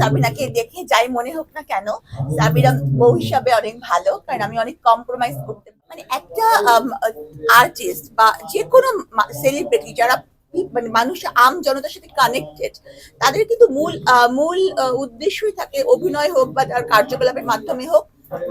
সাবিনাকে দেখে যাই মনে হোক না কেন, সাবিনা বউ হিসাবে অনেক ভালো, কারণ আমি অনেক কম্প্রোমাইজ করতে মানে একটা আর্টিস্ট বা যে কোনো সেলিব্রিটি যারা মানে মানুষ আম জনতার সাথে কানেক্টেড তাদের কিন্তু মূল মূল উদ্দেশ্যই থাকে অভিনয় হোক বা তার কার্যকলাপের মাধ্যমে হোক,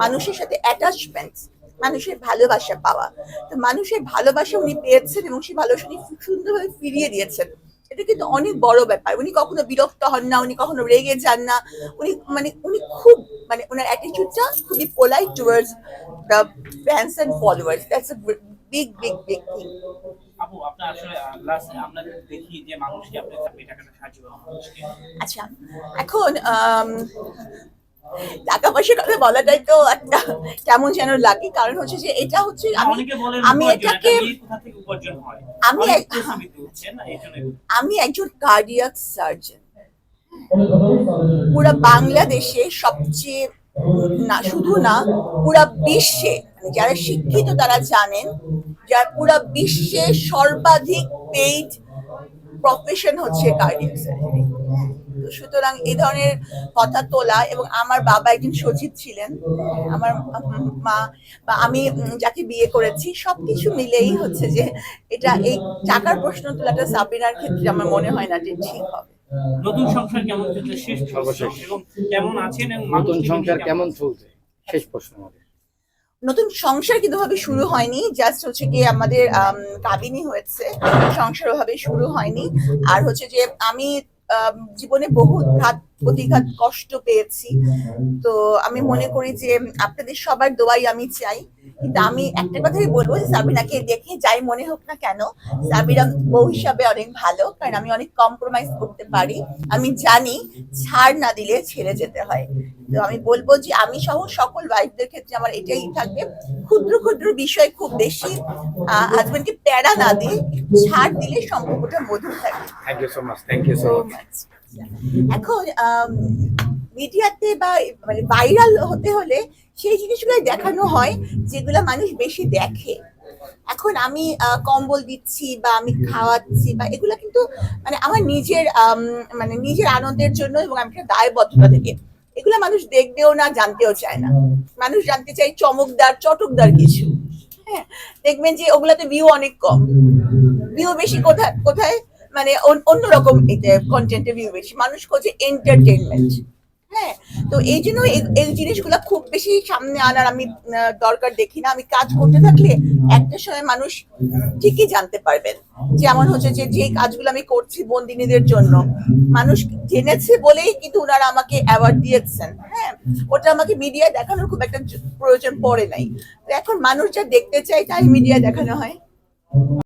মানুষের সাথে অ্যাটাচমেন্ট মানুষের ভালোবাসা পাওয়া। তো মানুষের ভালোবাসা উনি পেয়েছেন এবং সেই ভালোবাসা উনি সুন্দরভাবে ফিরিয়ে দিয়েছেন। এটা কিন্তু অনেক বড় ব্যাপার। উনি কখনো বিরক্ত হন না উনি কখনো রেগে যান না। উনি মানে উনি খুব মানে ওনার অ্যাটিটিউডটা খুবই polite towards the fans and followers that's a big big big thing আপু আপনার আসলে লাস্ট আমরা দেখি যে মানুষকে আপনি টাকাটা সাহায্য আচ্ছা এখন টাকা পয়সার কথা বলাটাই তো একটা কেমন যেন লাগে। কারণ হচ্ছে যে এটা হচ্ছে আমি আমি এটাকে হয়? আমি আমি একজন কার্ডিয়াক সার্জন পুরো বাংলাদেশে সবচেয়ে না শুধু না পুরো বিশ্বে মানে যারা শিক্ষিত তারা জানেন যার পুরো বিশ্বে সর্বাধিক পেইড প্রফেশন হচ্ছে কার্ডিয়াক সার্জারি সুতরাং এই ধরনের কথা তোলা এবং আমার বাবা একজন সচিব ছিলেন আমার মা বা আমি যাকে বিয়ে করেছি সবকিছু মিলেই হচ্ছে যে এটা এই টাকার প্রশ্ন তোলাটা সাবিনার ক্ষেত্রে আমার মনে হয় না যে ঠিক হবে। নতুন সংসার কেমন চলছে? শেষ প্রশ্ন সর্বশেষ। এবং কেমন আছেন নতুন সংসার কেমন? চলছে? শেষ প্রশ্ন আমাদের নতুন সংসার কিন্তু ভাবে শুরু হয়নি জাস্ট হচ্ছে কি আমাদের আম, কাবিনী হয়েছে সংসার ভাবে শুরু হয়নি। আর হচ্ছে যে আম, জীবনে বহু প্রতিঘাত কষ্ট পেয়েছি। তো আমি মনে করি যে আপনাদের সবার দোয়াই আমি চাই। কিন্তু আমি একটা কথাই বলব যে সাবিনাকে দেখে যাই মনে হোক না কেন সাবিনা বউ হিসাবে অনেক ভালো কারণ আমি অনেক কম্প্রোমাইজ করতে পারি। আমি জানি ছাড় না দিলে ছেড়ে যেতে হয়। তো আমি বলব যে আমি সহ সকল ওয়াইফদের ক্ষেত্রে আমার এটাই থাকবে। ক্ষুদ্র ক্ষুদ্র বিষয় খুব বেশি হাজবেন্ডকে প্যারা না দিয়ে ছাড় দিলে সম্পর্কটা মধুর থাকে thank you so much thank you so much. এখন মিডিয়াতে বা মানে ভাইরাল হতে হলে সেই জিনিসগুলো দেখানো হয় যেগুলো মানুষ বেশি দেখে। এখন আমি কম্বল দিচ্ছি বা আমি খাওয়াচ্ছি বা এগুলো কিন্তু মানে আমার নিজের মানে নিজের আনন্দের জন্য এবং আমি একটা দায়বদ্ধতা থেকে। এগুলো মানুষ দেখবেও না, জানতেও চায় না। মানুষ জানতে চায় চমকদার, চটকদার কিছু। হ্যাঁ দেখবেন যে ওগুলাতে ভিউ অনেক কম। ভিউ বেশি কোথায় কোথায়? মানে অন- অন্যরকম কন্টেন্টে ভিউ বেশি। মানুষ খোঁজে এন্টারটেনমেন্ট হ্যাঁ তো এই জন্য এই- জিনিসগুলো খুব বেশি সামনে আনার আমি দরকার দেখি না। আমি কাজ করতে থাকলে একটা সময় মানুষ ঠিকই জানতে পারবেন। যেমন হচ্ছে যে যে কাজগুলো আমি করছি বন্দিনীদের জন্য, মানুষ জেনেছে বলেই কিন্তু ওনারা আমাকে অ্যাওয়ার্ড দিয়েছেন। হ্যাঁ ওটা আমাকে মিডিয়ায় দেখানোর খুব একটা প্রয়োজন পড়ে নাই। এখন মানুষ যা দেখতে চায় তাই মিডিয়ায় দেখানো হয়।